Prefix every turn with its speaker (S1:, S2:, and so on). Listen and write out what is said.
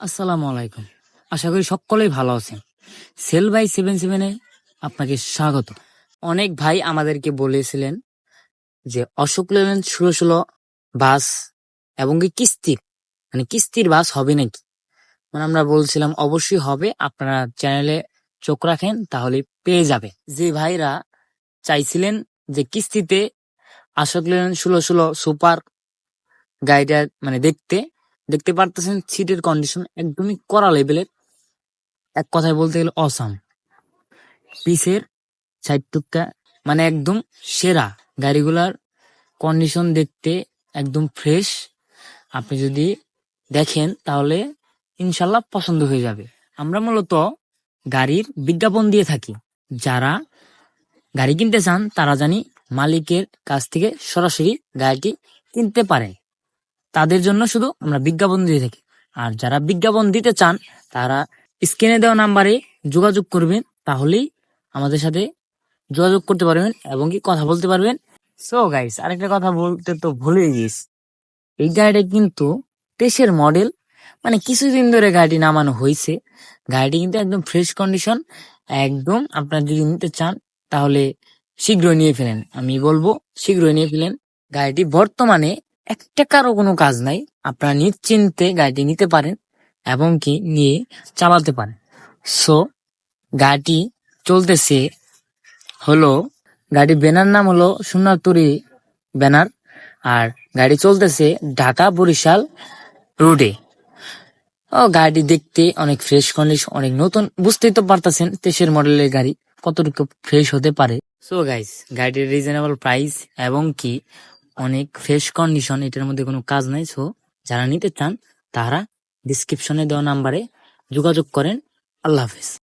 S1: আসসালামু আলাইকুম। আশা করি সকলেই ভালো আছেন। সেল বাই সেভেন সেভেনে আপনাকে স্বাগত। অনেক ভাই আমাদেরকে বলেছিলেন যে অশোক লেলেন ষোলো ষোলো বাস এবং কি কিস্তির মানে কিস্তির বাস হবে নাকি? মানে আমরা বলছিলাম, অবশ্যই হবে। আপনারা চ্যানেলে চোখ রাখেন, তাহলে পেয়ে যাবে যে ভাইরা চাইছিলেন যে কিস্তিতে অশোক লেলেন ষোলো ষোলো সুপার গাড়িটা মানে দেখতে দেখতে পারতেছেন সিটের কন্ডিশন একদমই কড়া লেভেলের এক কথায় বলতে গেলে অসাম পিসের সাইড মানে একদম সেরা। গাড়িগুলার কন্ডিশন দেখতে একদম ফ্রেশ আপনি যদি দেখেন তাহলে ইনশাল্লাহ পছন্দ হয়ে যাবে। আমরা মূলত গাড়ির বিজ্ঞাপন দিয়ে থাকি। যারা গাড়ি কিনতে চান, তারা জানি মালিকের কাছ থেকে সরাসরি গাড়িটি কিনতে পারে তাদের জন্য শুধু আমরা বিজ্ঞাপন দিয়ে থাকি। আর যারা বিজ্ঞাপন দিতে চান, তারা স্ক্রিনে দেওয়া নাম্বারে যোগাযোগ করবেন, তাহলেই আমাদের সাথে যোগাযোগ করতে পারবেন এবং কি কথা বলতে পারবেন। সো গাইস আরেকটা কথা বলতে তো ভুলে গিয়েছি এই গাড়িটা কিন্তু তেইশের মডেল মানে কিছুদিন ধরে গাড়িটি নামানো হয়েছে। গাড়িটি কিন্তু একদম ফ্রেশ কন্ডিশন একদম আপনার যদি নিতে চান, তাহলে শীঘ্রই নিয়ে ফেলেন। আমি বলব, শীঘ্রই নিয়ে ফেলেন। গাড়িটি বর্তমানে এক টাকারও কোনো কাজ নাই। আপনারা নিশ্চিন্তে গাড়িটি নিতে পারেন এবং কি নিয়ে চালাতে পারেন। সো গাড়িটি চলতেছে হলো, গাড়ি ব্যানার নাম হলো সোনারতুরি ব্যানার আর গাড়ি চলতেছে ঢাকা বরিশাল রোডে। ও গাড়ি দেখতে অনেক ফ্রেশ কন্ডিশন অনেক নতুন, বুঝতেই তো পারতেছেন তেইশের মডেলের গাড়ি কতটুকু ফ্রেশ হতে পারে। সো গাইস গাড়ির রিজনেবল প্রাইস এবং কি অনেক ফ্রেশ কন্ডিশন এটার মধ্যে কোনো কাজ নাই। সো যারা নিতে চান, তারা ডিসক্রিপশনে দেওয়া নাম্বারে যোগাযোগ করেন। আল্লাহ হাফেজ।